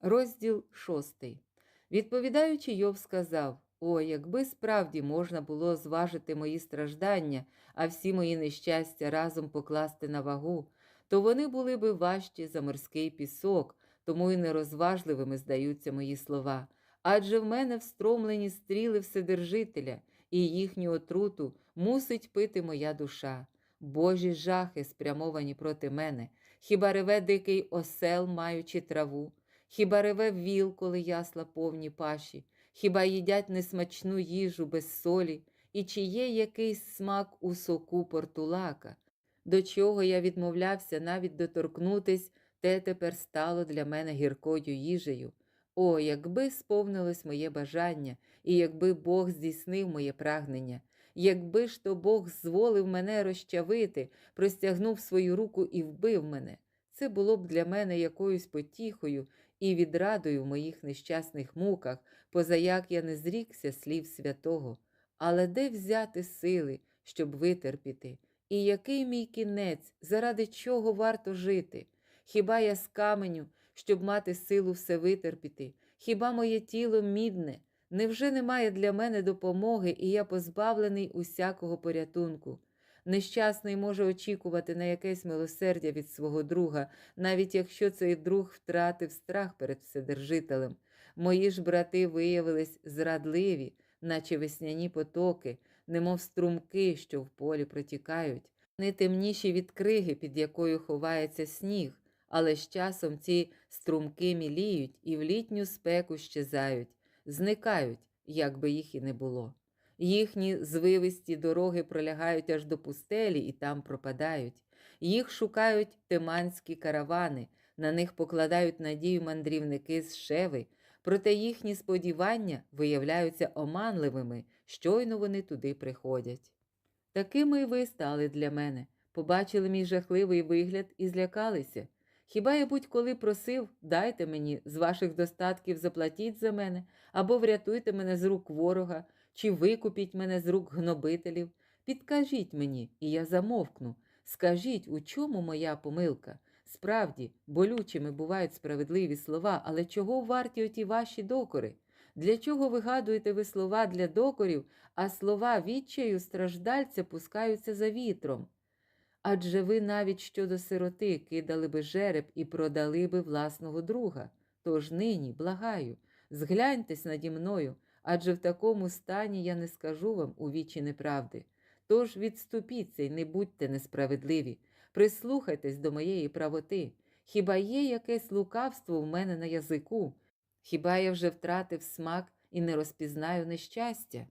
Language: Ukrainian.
Розділ шостий. Відповідаючи, Йов сказав: О, якби справді можна було зважити мої страждання, а всі мої нещастя разом покласти на вагу, то вони були би важчі за морський пісок, тому й нерозважливими здаються мої слова. Адже в мене встромлені стріли Вседержителя, і їхню отруту мусить пити моя душа. Божі жахи спрямовані проти мене. Хіба реве дикий осел, маючи траву? Хіба реве віл, коли ясла повні паші? Хіба їдять несмачну їжу без солі? І чи є якийсь смак у соку портулака? До чого я відмовлявся навіть доторкнутись, те тепер стало для мене гіркою їжею. О, якби сповнилось моє бажання, і якби Бог здійснив моє прагнення, якби ж то Бог зволив мене розчавити, простягнув свою руку і вбив мене, це було б для мене якоюсь потіхою і відрадою в моїх нещасних муках, позаяк я не зрікся слів святого. Але де взяти сили, щоб витерпіти? І який мій кінець, заради чого варто жити? Хіба я з каменю, щоб мати силу все витерпіти? Хіба моє тіло мідне? Невже немає для мене допомоги, і я позбавлений усякого порятунку? Нещасний може очікувати на якесь милосердя від свого друга, навіть якщо цей друг втратив страх перед Вседержителем. Мої ж брати виявились зрадливі, наче весняні потоки, немов струмки, що в полі протікають, не темніші від криги, під якою ховається сніг, але з часом ці струмки міліють і в літню спеку щезають, зникають, як би їх і не було. Їхні звивисті дороги пролягають аж до пустелі і там пропадають. Їх шукають теманські каравани, на них покладають надію мандрівники з шеви, проте їхні сподівання виявляються оманливими, щойно вони туди приходять. Такими ви стали для мене, побачили мій жахливий вигляд і злякалися. Хіба я будь-коли просив, дайте мені з ваших достатків заплатіть за мене, або врятуйте мене з рук ворога, чи викупіть мене з рук гнобителів. Підкажіть мені, і я замовкну. Скажіть, у чому моя помилка? Справді, болючими бувають справедливі слова, але чого варті оті ваші докори? Для чого вигадуєте ви слова для докорів, а слова відчаю страждальця пускаються за вітром? Адже ви навіть щодо сироти кидали би жереб і продали би власного друга. Тож нині, благаю, згляньтесь наді мною, адже в такому стані я не скажу вам у вічі неправди. Тож відступіться й не будьте несправедливі, прислухайтесь до моєї правоти. Хіба є якесь лукавство в мене на язику? Хіба я вже втратив смак і не розпізнаю нещастя?